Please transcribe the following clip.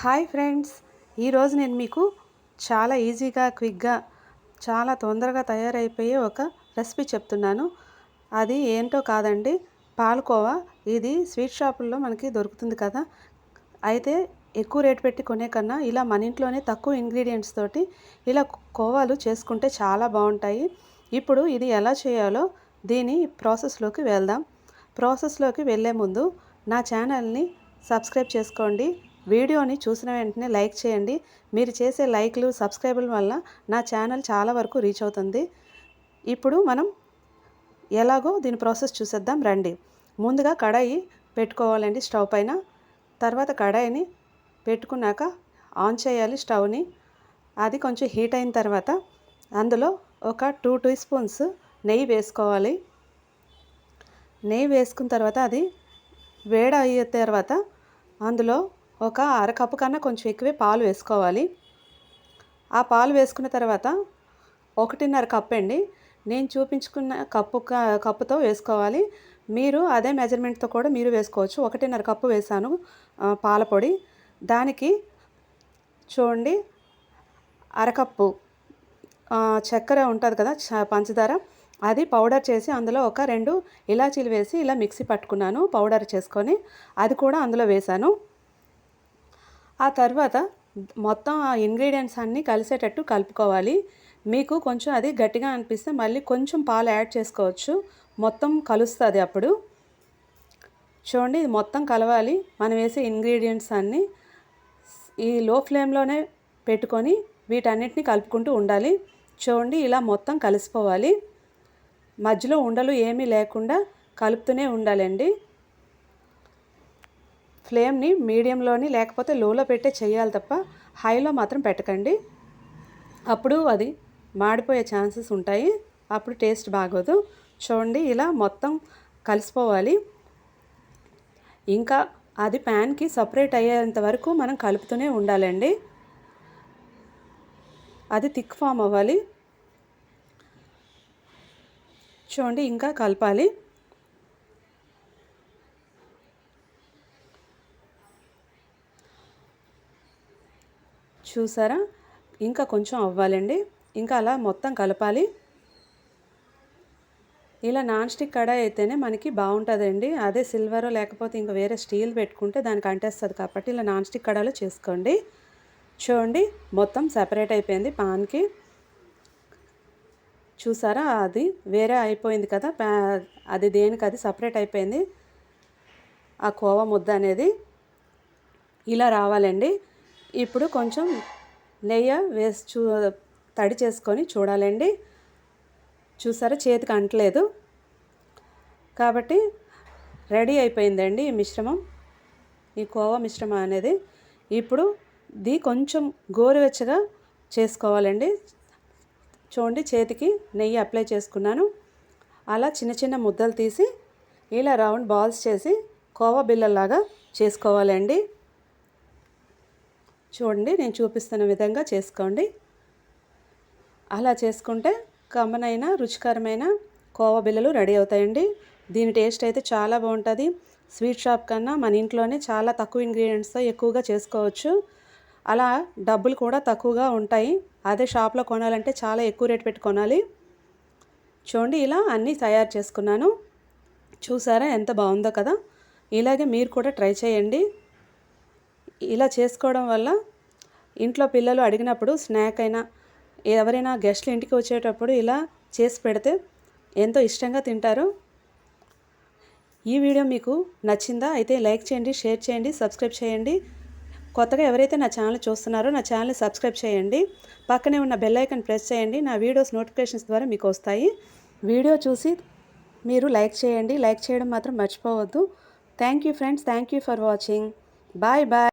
Hi friends. ఈరోజు నేను మీకు చాలా ఈజీగా క్విక్గా చాలా తొందరగా తయారైపోయే ఒక రెసిపీ చెప్తున్నాను. అది ఏంటో కాదండి. పాలకోవా. ఇది స్వీట్ షాపుల్లో మనకి దొరుకుతుంది కదా. అయితే ఎక్కువ రేట్ పెట్టి కొనే కన్నా ఇలా మన ఇంట్లోనే తక్కువ ఇంగ్రీడియంట్స్ తోటి ఇలా కోవాలు చేసుకుంటే చాలా బాగుంటాయి. ఇప్పుడు ఇది ఎలా చేయాలో దీని ప్రాసెస్లోకి వెళ్దాం. ప్రాసెస్లోకి వెళ్ళే ముందు నా ఛానల్ని సబ్స్క్రైబ్ చేసుకోండి. వీడియోని చూసిన వెంటనే లైక్ చేయండి. మీరు చేసే లైక్లు సబ్స్క్రైబుల వల్ల నా ఛానల్ చాలా వరకు రీచ్ అవుతుంది. ఇప్పుడు మనం ఎలాగో దీని ప్రాసెస్ చూసేద్దాం. రండి. ముందుగా కడాయి పెట్టుకోవాలండి స్టవ్ పైన. తర్వాత కడాయిని పెట్టుకున్నాక ఆన్ చేయాలి స్టవ్ని. అది కొంచెం హీట్ అయిన తర్వాత అందులో ఒక టూ టీ స్పూన్స్ నెయ్యి వేసుకోవాలి. నెయ్యి వేసుకున్న తర్వాత అది వేడి అయ్యే తర్వాత అందులో ఒక అరకప్పు కన్నా కొంచెం ఎక్కువే పాలు వేసుకోవాలి. ఆ పాలు వేసుకున్న తర్వాత ఒకటిన్నర కప్ అండి. నేను చూపించుకున్న కప్పు కప్పుతో వేసుకోవాలి. మీరు అదే మెజర్మెంట్తో కూడా మీరు వేసుకోవచ్చు. ఒకటిన్నర కప్పు వేసాను పాలపొడి దానికి చూడండి అరకప్పు చక్కెర ఉంటుంది కదా పంచదార. అది పౌడర్ చేసి అందులో ఒక రెండు ఇలాచీలు వేసి ఇలా మిక్సీ పట్టుకున్నాను పౌడర్ చేసుకొని. అది కూడా అందులో వేశాను ఆ తర్వాత మొత్తం ఆ ఇంగ్రీడియంట్స్ అన్నీ కలిసేటట్టు కలుపుకోవాలి. మీకు కొంచెం అది గట్టిగా అనిపిస్తే మళ్ళీ కొంచెం పాలు యాడ్ చేసుకోవచ్చు. మొత్తం కలుస్తుంది అప్పుడు. చూడండి ఇది మొత్తం కలవాలి. మనం వేసే ఇంగ్రీడియంట్స్ అన్నీ ఈ లో ఫ్లేమ్లోనే పెట్టుకొని వీటన్నిటిని కలుపుకుంటూ ఉండాలి. చూడండి ఇలా మొత్తం కలిసిపోవాలి. మధ్యలో ఉండలు ఏమీ లేకుండా కలుపుతూనే ఉండాలండి. ఫ్లేమ్ని మీడియంలోని లేకపోతే లోలో పెట్టే చేయాలి తప్ప హైలో మాత్రం పెట్టకండి. అప్పుడు అది మాడిపోయే ఛాన్సెస్ ఉంటాయి. అప్పుడు టేస్ట్ బాగోదు. చూడండి ఇలా మొత్తం కలిసిపోవాలి. ఇంకా అది ప్యాన్కి సపరేట్ అయ్యేంత వరకు మనం కలుపుతూనే ఉండాలండి. అది థిక్ ఫామ్ అవ్వాలి. చూడండి ఇంకా కలపాలి. చూసారా? ఇంకా కొంచెం అవ్వాలండి. ఇంకా అలా మొత్తం కలపాలి. ఇలా నాన్ స్టిక్ కడాయి అయితేనే మనకి బాగుంటుందండి. అదే సిల్వర్ లేకపోతే ఇంకా వేరే స్టీల్ పెట్టుకుంటే దానికి అంటేస్తుంది కాబట్టి ఇలా నాన్ స్టిక్ కడాయిలో చేసుకోండి. చూడండి మొత్తం సపరేట్ అయిపోయింది పాన్కి. చూసారా? అది వేరే అయిపోయింది కదా? అది దేనికి? అది సపరేట్ అయిపోయింది. ఆ కోవా ముద్ద అనేది ఇలా రావాలండి. ఇప్పుడు కొంచెం నెయ్యి వేసి చూ తడి చేసుకొని చూడాలండి. చూసారా? చేతికి అంటలేదు. కాబట్టి రెడీ అయిపోయిందండి ఈ మిశ్రమం. ఈ కోవా మిశ్రమం అనేది ఇప్పుడు ది కొంచెం గోరువెచ్చగా చేసుకోవాలండి. చూడండి చేతికి నెయ్యి అప్లై చేసుకున్నాను. అలా చిన్న చిన్న ముద్దలు తీసి ఇలా రౌండ్ బాల్స్ చేసి కోవా బిల్లలాగా చేసుకోవాలండి. చూడండి నేను చూపిస్తున్న విధంగా చేసుకోండి. అలా చేసుకుంటే కమ్మనైన రుచికరమైన కోవా బిల్లలు రెడీ అవుతాయండి. దీని టేస్ట్ అయితే చాలా బాగుంటుంది. స్వీట్ షాప్ కన్నా మన ఇంట్లోనే చాలా తక్కువ ఇంగ్రీడియంట్స్తో ఎక్కువగా చేసుకోవచ్చు. అలా డబ్బులు కూడా తక్కువగా ఉంటాయి. అదే షాప్లో కొనాలంటే చాలా ఎక్కువ రేట్ పెట్టి కొనాలి. చూడండి ఇలా అన్నీ తయారు చేసుకున్నాను. చూసారా ఎంత బాగుందో కదా. ఇలాగే మీరు కూడా ట్రై చేయండి. ఇలా చేసుకోవడం వల్ల ఇంట్లో పిల్లలు అడిగినప్పుడు స్నాక్ అయినా ఎవరైనా గెస్ట్లు ఇంటికి వచ్చేటప్పుడు ఇలా చేసి పెడితే ఎంతో ఇష్టంగా తింటారు. ఈ వీడియో మీకు నచ్చిందా? అయితే లైక్ చేయండి షేర్ చేయండి సబ్స్క్రైబ్ చేయండి. కొత్తగా ఎవరైతే నా ఛానల్ చూస్తున్నారో నా ఛానల్ని సబ్స్క్రైబ్ చేయండి. పక్కనే ఉన్న బెల్ ఐకన్ ప్రెస్ చేయండి. నా వీడియోస్ నోటిఫికేషన్స్ ద్వారా మీకు వస్తాయి. వీడియో చూసి మీరు లైక్ చేయండి. లైక్ చేయడం మాత్రం మర్చిపోవద్దు. Thank you friends. Thank you for watching. Bye bye.